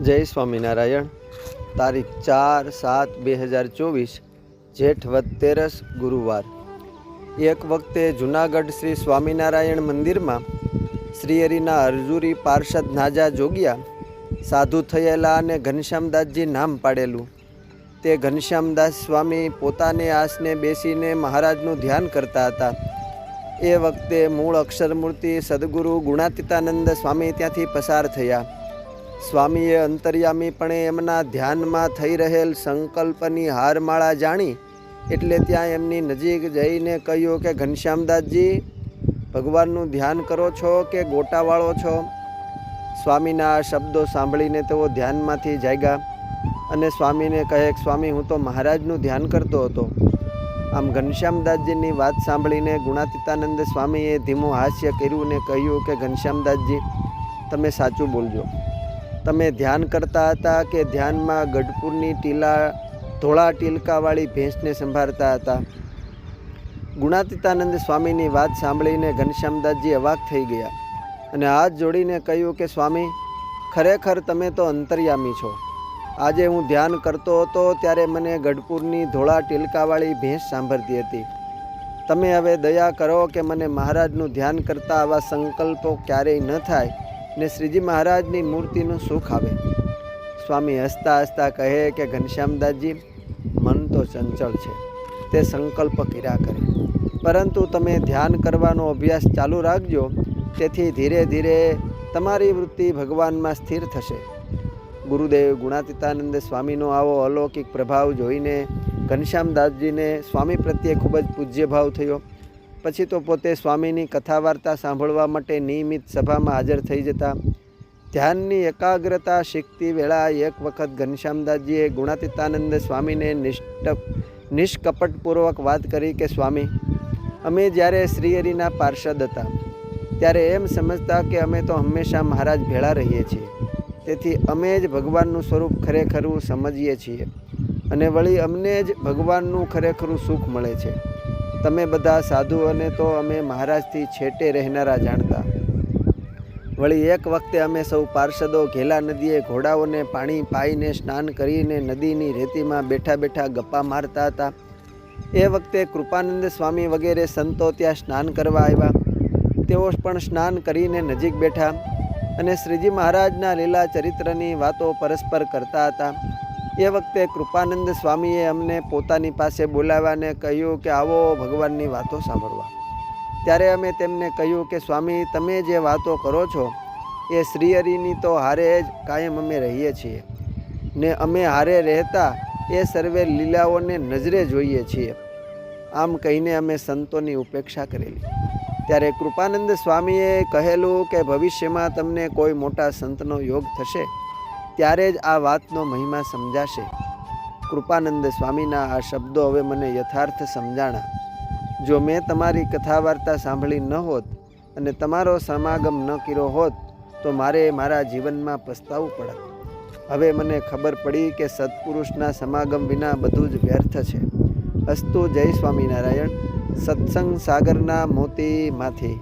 જય સ્વામિનારાયણ. તારીખ ચાર સાત બે હજાર ચોવીસ, જેઠ વદ તેરસ ગુરુવાર. એક વખતે જુનાગઢ શ્રી સ્વામિનારાયણ મંદિરમાં શ્રી હરિના અરજુરી પાર્ષદ નાજા જોગ્યા સાધુ થયેલા અને ઘનશ્યામદાસજી નામ પાડેલું. તે ઘનશ્યામદાસ સ્વામી પોતાને આસને બેસીને મહારાજનું ધ્યાન કરતા હતા. એ વખતે મૂળ અક્ષરમૂર્તિ સદગુરુ ગુણાતીતાનંદ સ્વામી ત્યાંથી પસાર થયા. સ્વામીએ અંતર્યામીપણે એમના ધ્યાનમાં થઈ રહેલ સંકલ્પની હારમાળા જાણી, એટલે ત્યાં એમની નજીક જઈને કહ્યું કે, ઘનશ્યામદાસજી, ભગવાનનું ધ્યાન કરો છો કે ગોટાવાળો છો? સ્વામીના આ શબ્દો સાંભળીને તેઓ ધ્યાનમાંથી જાગ્યા અને સ્વામીને કહે, સ્વામી, હું તો મહારાજનું ધ્યાન કરતો હતો. આમ ઘનશ્યામદાસજીની વાત સાંભળીને ગુણાતીતાનંદ સ્વામીએ ધીમું હાસ્ય કર્યું ને કહ્યું કે, ઘનશ્યામદાસજી, તમે સાચું બોલજો. તમે ધ્યાન કરતા હતા કે ધ્યાનમાં ગઢપુરની ટીલા, ધોળા ટીલકાવાળી ભેંસને સંભાળતા હતા? ગુણાતીતાનંદ સ્વામીની વાત સાંભળીને ઘનશ્યામદાસજી અવાક થઈ ગયા અને હાથ જોડીને કહ્યું કે, સ્વામી, ખરેખર તમે તો અંતર્યામી છો. આજે હું ધ્યાન કરતો હતો ત્યારે મને ગઢપુરની ધોળા ટીલકાવાળી ભેંસ સાંભળતી હતી. તમે હવે દયા કરો કે મને મહારાજનું ધ્યાન કરતા આવા સંકલ્પો ક્યારેય ન થાય ને શ્રીજી મહારાજની મૂર્તિનું સુખ આવે. સ્વામી હસતા હસતા કહે કે, ઘનશ્યામદાસજી, મન તો ચંચળ છે. તે સંકલ્પ કર્યા કરે. પરંતુ તમે ધ્યાન કરવાનો અભ્યાસ ચાલુ રાખજો. તેથી ધીરે ધીરે તમારી વૃત્તિ ભગવાનમાં સ્થિર થશે. ગુરુદેવ ગુણાતીતાનંદ સ્વામીનો આવો અલૌકિક પ્રભાવ જોઈને ઘનશ્યામદાસજીને સ્વામી પ્રત્યે ખૂબ જ પૂજ્યભાવ થયો. પછી તો પોતે સ્વામીની કથા વાર્તા સાંભળવા માટે નિયમિત સભામાં હાજર થઈ જતા. ધ્યાનની એકાગ્રતા શીખતી વેળા એક વખત ઘનશ્યામદાસજીએ ગુણાતીતાનંદ સ્વામીને નિષ્ઠ નિષ્કપટપૂર્વક વાત કરી કે, સ્વામી, અમે જ્યારે શ્રીહરિના પાર્ષદ હતા, ત્યારે એમ સમજતા કે અમે તો હંમેશા મહારાજ ભેળા રહીએ છીએ. તેથી અમે જ ભગવાનનું સ્વરૂપ ખરેખરું સમજીએ છીએ અને વળી અમને જ ભગવાનનું ખરેખરું સુખ મળે છે. તમે બધા સાધુઓને તો અમે મહારાજથી છેટે રહેનારા જાણતા. વળી એક વખતે અમે સૌ પાર્ષદો ઘેલા નદીએ ઘોડાઓને પાણી પાઈને સ્નાન કરીને નદીની રેતીમાં બેઠા બેઠા ગપ્પા મારતા હતા. એ વખતે કૃપાનંદ સ્વામી વગેરે સંતો ત્યાં સ્નાન કરવા આવ્યા. તેઓ પણ સ્નાન કરીને નજીક બેઠા અને શ્રીજી મહારાજના લીલા ચરિત્રની વાતો પરસ્પર કરતા હતા. એ વખતે કૃપાનંદ સ્વામીએ અમને પોતાની પાસે બોલાવ્યાને કહ્યું કે આવો ભગવાનની વાતો સાંભળવા. ત્યારે અમે તેમને કહ્યું કે સ્વામી, તમે જે વાતો કરો છો, એ શ્રીહરિની તો હારે જ કાયમ અમે રહીએ છીએ. ને અમે હારે રહેતા એ સર્વે લીલાઓને નજરે જોઈએ છીએ. આમ કહીને અમે સંતોની ઉપેક્ષા કરેલી. ત્યારે કૃપાનંદ સ્વામીએ કહેલું કે ભવિષ્યમાં તમને કોઈ મોટા સંતનો યોગ થશે. ત્યારે જ આ વાતનો મહિમા સમજાશે. કૃપાનંદ સ્વામીના આ શબ્દો હવે મને યથાર્થ સમજાણા. જો મેં તમારી કથા વાર્તા સાંભળી ન હોત અને તમારો સમાગમ ન કર્યો હોત, તો મારે મારા જીવનમાં પસ્તાવું પડત. હવે મને ખબર પડી કે સત્પુરુષના સમાગમ વિના બધું જ વ્યર્થ છે. અસ્તુ જય સ્વામિનારાયણ. સત્સંગ સાગરના મોતીમાંથી.